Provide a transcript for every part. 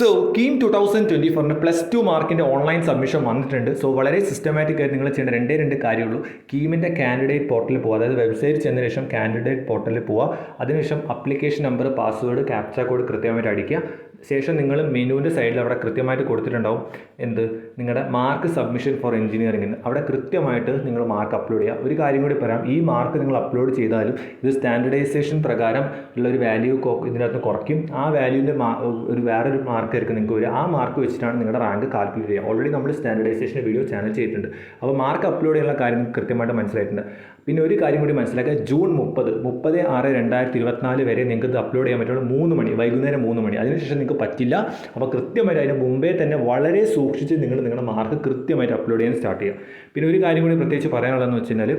So KEAM two thousand twenty ഫോറിന് plus two മാർക്കിന്റെ online submission വന്നിട്ടുണ്ട്. So വളരെ systematic ആയിട്ട് നിങ്ങൾ ചെയ്യേണ്ട രണ്ടേ രണ്ട് കാര്യമുള്ളൂ. കീമിന്റെ കാൻഡിഡേറ്റ് പോർട്ടലിൽ പോകുക അതായത് വെബ്സൈറ്റ് ചെന്നതിന് ശേഷം കാൻഡിഡേറ്റ് പോർട്ടലിൽ പോവുക. അതിനുശേഷം application number password captcha code കൃത്യമായിട്ട് അടിക്കുക. ശേഷം നിങ്ങൾ മെനുവിന്റെ സൈഡിൽ അവിടെ കൃത്യമായിട്ട് കൊടുത്തിട്ടുണ്ടാവും. എന്ത്? നിങ്ങളുടെ മാർക്ക് സബ്മിഷൻ ഫോർ എഞ്ചിനീയറിംഗിന് അവിടെ കൃത്യമായിട്ട് നിങ്ങൾ മാർക്ക് അപ്ലോഡ് ചെയ്യുക. ഒരു കാര്യം കൂടി പറയാം. ഈ മാർക്ക് നിങ്ങൾ അപ്ലോഡ് ചെയ്താലും ഇത് സ്റ്റാൻഡർഡൈസേഷൻ പ്രകാരം ഉള്ള ഒരു വാല്യൂ ഇതിനകത്ത് കുറയ്ക്കും. ആ വാല്യൂവിന്റെ ഒരു വേറൊരു മാർക്ക് ആയിരിക്കും നിങ്ങൾക്ക് വരിക. ആ മാർക്ക് വെച്ചിട്ടാണ് നിങ്ങളുടെ റാങ്ക് കാൽക്കുലേറ്റ് ചെയ്യുക. ഓൾറെഡി നമ്മൾ സ്റ്റാൻഡർഡൈസേഷൻ വീഡിയോ ചാനൽ ചെയ്തിട്ടുണ്ട്. അപ്പോൾ മാർക്ക് അപ്ലോഡ് ചെയ്യാനുള്ള കാര്യം കൃത്യമായിട്ട് മനസ്സിലായിട്ടുണ്ട്. പിന്നെ ഒരു കാര്യം കൂടി മനസ്സിലാക്കുക. ജൂൺ മുപ്പത് മുപ്പത് ആറ് രണ്ടായിരത്തി ഇരുപത്തിനാല് വരെ നിങ്ങൾക്ക് ഇത് അപ്ലോഡ് ചെയ്യാൻ പറ്റുള്ളൂ. മൂന്ന് മണി വൈകുന്നേരം മൂന്ന് മണി. അതിനുശേഷം നിങ്ങൾക്ക് പറ്റില്ല. അപ്പോൾ കൃത്യമായിട്ട് അതിന് മുമ്പേ തന്നെ വളരെ സൂക്ഷിച്ച് നിങ്ങൾ നിങ്ങളുടെ മാർക്ക് കൃത്യമായിട്ട് അപ്ലോഡ് ചെയ്യാൻ സ്റ്റാർട്ട് ചെയ്യുക. പിന്നെ ഒരു കാര്യം കൂടി പ്രത്യേകിച്ച് പറയാനുള്ളതെന്ന് വെച്ച് കഴിഞ്ഞാൽ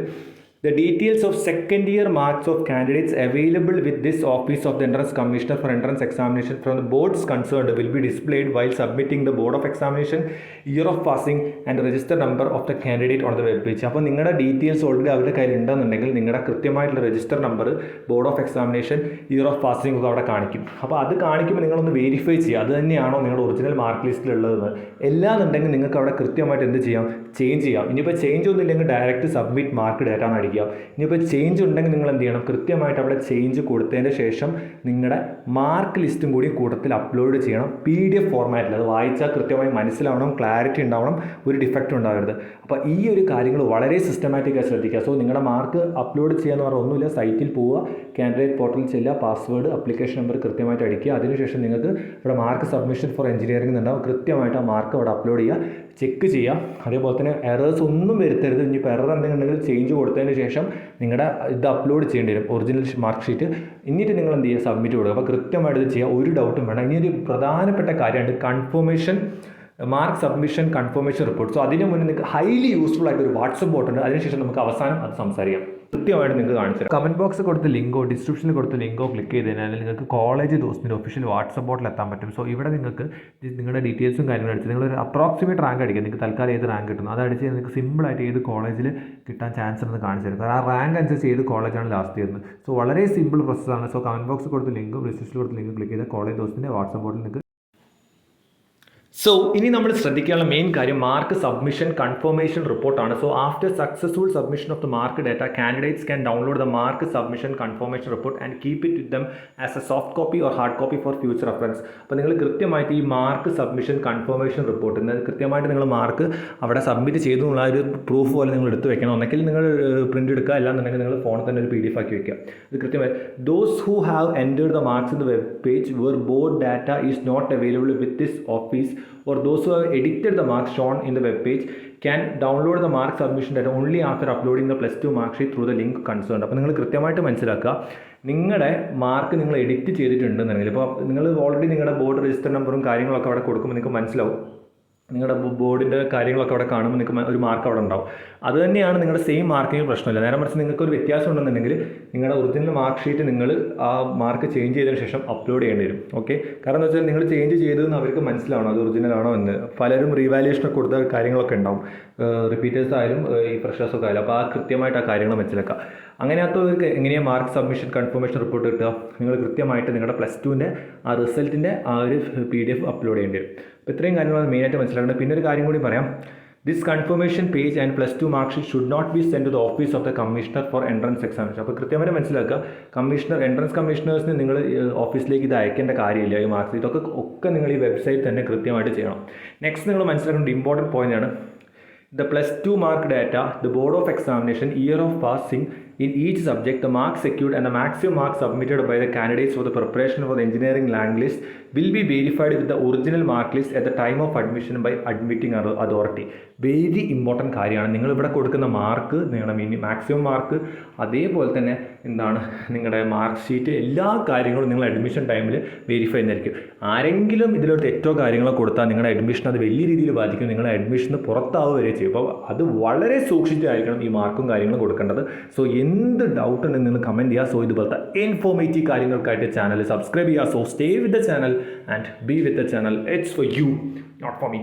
The details of second year marks of candidates available with this Office of the Entrance Commissioner for Entrance Examination from the boards concerned will be displayed while submitting the Board of Examination, year of passing and register number of the candidate on the web page. അപ്പോൾ നിങ്ങളുടെ details already അവരുടെ കയ്യിൽ ഉണ്ടെന്നുണ്ടെങ്കിൽ നിങ്ങളുടെ കൃത്യമായിട്ടുള്ള register number board of examination year of passing ഒക്കെ അവിടെ കാണിക്കും അപ്പോൾ അത് കാണിക്കുമ്പോൾ നിങ്ങളൊന്ന് വെരിഫൈ ചെയ്യുക അത് തന്നെയാണോ നിങ്ങളുടെ ഒറിജിനൽ മാർക്ക് ലിസ്റ്റിലുള്ളതെന്ന് എല്ലാന്നുണ്ടെങ്കിൽ നിങ്ങൾക്ക് അവിടെ കൃത്യമായിട്ട് എന്ത് ചെയ്യാം ചേഞ്ച് ചെയ്യാം ഇനിയിപ്പോൾ ചേഞ്ച് ഒന്നും ഇല്ലെങ്കിൽ ഡയറക്റ്റ് സബ്മിറ്റ് മാർക്ക് ഡാറ്റ എന്ന് അടിക്കുക ഇനിയിപ്പോൾ ചേഞ്ച് ഉണ്ടെങ്കിൽ നിങ്ങൾ എന്ത് ചെയ്യണം? കൃത്യമായിട്ട് അവിടെ ചേഞ്ച് കൊടുത്തതിന് ശേഷം നിങ്ങളുടെ മാർക്ക് ലിസ്റ്റും കൂടി കൂട്ടത്തിൽ അപ്ലോഡ് ചെയ്യണം. പി ഡി എഫ് ഫോർമാറ്റിൽ അത് വായിച്ചാൽ കൃത്യമായി മനസ്സിലാവണം ക്ലാരിറ്റി ഉണ്ടാവണം ഒരു ഡിഫക്റ്റ് ഉണ്ടാവരുത്. അപ്പോൾ ഈ ഒരു കാര്യങ്ങൾ വളരെ സിസ്റ്റമാറ്റിക്കായി ശ്രദ്ധിക്കുക. സോ നിങ്ങളുടെ മാർക്ക് അപ്ലോഡ് ചെയ്യാന്ന് പറഞ്ഞാൽ ഒന്നുമില്ല. സൈറ്റിൽ പോവുക കാൻഡിഡേറ്റ് പോർട്ടലിൽ ചെല്ലുക പാസ്വേഡ് അപ്ലിക്കേഷൻ നമ്പർ കൃത്യമായിട്ട് അടിക്കുക. അതിനുശേഷം നിങ്ങൾക്ക് ഇവിടെ മാർക്ക് സബ്മിഷൻ ഫോർ എഞ്ചിനീയറിംഗ് ഉണ്ടാവും. കൃത്യമായിട്ട് ആ മാർക്ക് അവിടെ അപ്ലോഡ് ചെയ്യുക. ചെക്ക് ചെയ്യുക. അതേപോലെ തന്നെ എറേഴ്സ് ഒന്നും വരുത്തരുത്. ഇനിയിപ്പോൾ എറർ എന്തെങ്കിലും ഉണ്ടെങ്കിൽ ചേഞ്ച് കൊടുത്തതിന് ശേഷം നിങ്ങളുടെ ഇത് അപ്ലോഡ് ചെയ്യേണ്ടി വരും. ഒറിജിനൽ മാർക്ക് ഷീറ്റ് എന്നിട്ട് നിങ്ങൾ എന്ത് ചെയ്യുക? സബ്മിറ്റ് കൊടുക്കുക. അപ്പോൾ കൃത്യമായിട്ട് ചെയ്യുക ഒരു ഡൗട്ടും വേണം ഇനി ഒരു പ്രധാനപ്പെട്ട കാര്യമാണ് confirmation mark submission confirmation report so അതിന് മുന്നേ നിങ്ങൾക്ക് ഹൈലി യൂസ്ഫുൾ ആയിട്ട് ഒരു വാട്സപ്പ് ബോട്ടുണ്ട് അതിനുശേഷം നമുക്ക് അവസാനം അത് സംസാരിക്കാം. കൃത്യമായിട്ട് നിങ്ങൾക്ക് കാണിച്ചു തരാം. കമന്റ് ബോക്സ് കൊടുത്ത ലിങ്കോ ഡിസ്ക്രിപ്ഷനിൽ കൊടുത്ത ലിങ്കോ ക്ലിക്ക് ചെയ്ത് കഴിഞ്ഞാൽ നിങ്ങൾക്ക് കോളേജ് ദോസ്തിന്റെ ഒഫീഷ്യൽ വാട്സപ്പ് ബോട്ടിൽ എത്താൻ പറ്റും. സോ ഇവിടെ നിങ്ങൾക്ക് നിങ്ങളുടെ ഡീറ്റെയിൽസും കാര്യങ്ങളും അടിച്ച് ഒരു അപ്രോക്സിമേറ്റ് റാങ്ക് അടിക്കുക നിങ്ങൾക്ക് തൽക്കാലം ഏത് റാങ്ക് കിട്ടുന്നു അത് അടിച്ച് നിങ്ങൾക്ക് സിമ്പിളായിട്ട് ഏത് കോളേജിൽ കിട്ടാൻ ചാൻസ് ഉണ്ടെന്ന് കാണിച്ചു തരും. കാരണം ആ റാങ്ക് അനുസരിച്ച് ഏത് കോളേജാണ് ലാസ്റ്റ് ചെയ്യുന്നത് സോ വളരെ സിമ്പിൾ പ്രോസസ്സാണ് സോ കമന്റ് ബോക്സ് കൊടുത്ത ലിങ്കും ഡിസ്ക്രിപ്ഷനിൽ കൊടുത്ത ലിങ്കും ക്ലിക്ക് ചെയ്താൽ കോളേജ് ദോസ്തിന്റെ വാട്സപ്പ് ബോട്ടിൽ നിങ്ങൾക്ക് സോ ഇനി നമ്മൾ ശ്രദ്ധിക്കാനുള്ള മെയിൻ കാര്യം മാർക്ക് സബ്മിഷൻ കൺഫർമേഷൻ റിപ്പോർട്ടാണ് so after successful submission of the mark data candidates can download the mark submission confirmation report and keep it with them as a soft copy or hard copy for future reference അപ്പോൾ നിങ്ങൾ കൃത്യമായിട്ട് ഈ mark submission confirmation report കൃത്യമായിട്ട് നിങ്ങൾ mark അവിടെ submit ചെയ്തു എന്നുള്ള ഒരു പ്രൂഫ് പോലെ നിങ്ങൾ എടുത്ത് വെക്കണം. ഒന്നെങ്കിൽ നിങ്ങൾ പ്രിന്റ് എടുക്കുക. അല്ലാന്നുണ്ടെങ്കിൽ നിങ്ങൾ ഫോണിൽ തന്നെ ഒരു പി ഡി എഫ് ആക്കി വെക്കുക. ഇത് കൃത്യമായി those who have entered the marks in the web page where board data is not available with this office or those who have edited the marks shown in the web page can download the mark submission data only after uploading the plus two mark sheet through the link concerned അപ്പോൾ നിങ്ങൾ കൃത്യമായിട്ട് മനസ്സിലാക്കുക നിങ്ങളുടെ mark നിങ്ങൾ edit ചെയ്തിട്ടുണ്ടെന്നുണ്ടെങ്കിൽ ഇപ്പോൾ നിങ്ങൾ already നിങ്ങളുടെ board register നമ്പറും കാര്യങ്ങളൊക്കെ അവിടെ കൊടുക്കുമ്പോൾ നിങ്ങൾക്ക് മനസ്സിലാവും നിങ്ങളുടെ ബോർഡിന്റെ കാര്യങ്ങളൊക്കെ അവിടെ കാണുമ്പോൾ നിങ്ങൾക്ക് ഒരു മാർക്ക് അവിടെ ഉണ്ടാവും. അത് തന്നെയാണ് നിങ്ങളുടെ സെയിം മാർക്കിന് പ്രശ്നമില്ല. നേരെ മറിച്ച് നിങ്ങൾക്ക് ഒരു വ്യത്യാസം ഉണ്ടെന്നുണ്ടെങ്കിൽ നിങ്ങളുടെ ഒറിജിനൽ മാർക്ക് ഷീറ്റ് നിങ്ങൾ ആ മാർക്ക് ചേഞ്ച് ചെയ്തതിന് ശേഷം അപ്ലോഡ് ചെയ്യേണ്ടി വരും. ഓക്കെ കാരണം എന്ന് വെച്ചാൽ നിങ്ങൾ ചേഞ്ച് ചെയ്തതെന്ന് അവർക്ക് മനസ്സിലാവണം. അത് ഒറിജിനൽ ആണോ എന്ന്. പലരും റീവാലുവേഷനൊക്കെ കൊടുത്ത കാര്യങ്ങളൊക്കെ ഉണ്ടാവും. റിപ്പീറ്റേഴ്സ് ആയാലും ഈ ഫ്രഷേഴ്സൊക്കെ ആയാലും. അപ്പോൾ ആ കൃത്യമായിട്ട് ആ കാര്യങ്ങൾ മനസ്സിലാക്കുക. അങ്ങനെയാത്തവർക്ക് എങ്ങനെയാണ് മാർക്ക് സബ്മിഷൻ കൺഫർമേഷൻ റിപ്പോർട്ട് കിട്ടുക? നിങ്ങൾ കൃത്യമായിട്ട് നിങ്ങളുടെ പ്ലസ് ടുവിന്റെ ആ റിസൾട്ടിന്റെ ആ ഒരു പി ഡി എഫ് അപ്ലോഡ് ചെയ്യേണ്ടി വരും. അപ്പോൾ ഇത്രയും കാര്യങ്ങളാണ് മെയിനായിട്ട് മനസ്സിലാക്കേണ്ടത്. പിന്നെ ഒരു കാര്യം കൂടി പറയാം. This confirmation page and plus two mark sheet should not be send to the office of the commissioner for entrance examination അപ്പോൾ കൃത്യമായിട്ട് മനസ്സിലാക്കുക. കമ്മീഷണർ എൻട്രൻസ് കമ്മീഷണേഴ്സിന് നിങ്ങൾ ഓഫീസിലേക്ക് ഇത് അയക്കേണ്ട കാര്യമില്ല. ഈ മാർക്ക് ഇതൊക്കെ ഒക്കെ നിങ്ങൾ ഈ വെബ്സൈറ്റ് തന്നെ കൃത്യമായിട്ട് ചെയ്യണം. നെക്സ്റ്റ് നിങ്ങൾ മനസ്സിലാക്കേണ്ട ഇമ്പോർട്ടന്റ് ആണ്. The plus 2 mark data, the board of examination, year of passing in each subject, the marks secured and the maximum marks submitted by the candidates for the preparation for the engineering lang list will be verified with the original mark list at the time of admission by admitting authority. Very important കാര്യമാണ്. നിങ്ങൾ ഇവിടെ കൊടുക്കുന്ന mark നിങ്ങളുടെ mini maximum mark അതേപോലെ തന്നെ എന്താണ്? നിങ്ങളുടെ mark sheet എല്ലാ കാര്യങ്ങളും നിങ്ങൾ അഡ്മിഷൻ ടൈമിൽ വെരിഫൈ ചെയ്യുന്നതായിരിക്കും. ആരെങ്കിലും ഇതിലൊരു തെറ്റോ കാര്യങ്ങളോ കൊടുത്താൽ നിങ്ങളുടെ അഡ്മിഷൻ അത് വലിയ രീതിയിൽ ബാധിക്കും. നിങ്ങളുടെ അഡ്മിഷൻ പുറത്താവുക വരെ ചെയ്യും. അപ്പോൾ അത് വളരെ സൂക്ഷിച്ചായിരിക്കണം ഈ മാർക്കും കാര്യങ്ങളും കൊടുക്കേണ്ടത്. സോ എന്ത് ഡൗട്ട് ഉണ്ടെങ്കിൽ നിങ്ങൾ കമന്റ് ചെയ്യുക സോ ഇതുപോലത്തെ ഇൻഫോർമേറ്റീവ് കാര്യങ്ങൾക്കായിട്ട് ചാനൽ സബ്സ്ക്രൈബ് ചെയ്യുക so stay with the channel and be with the channel it's for you not for me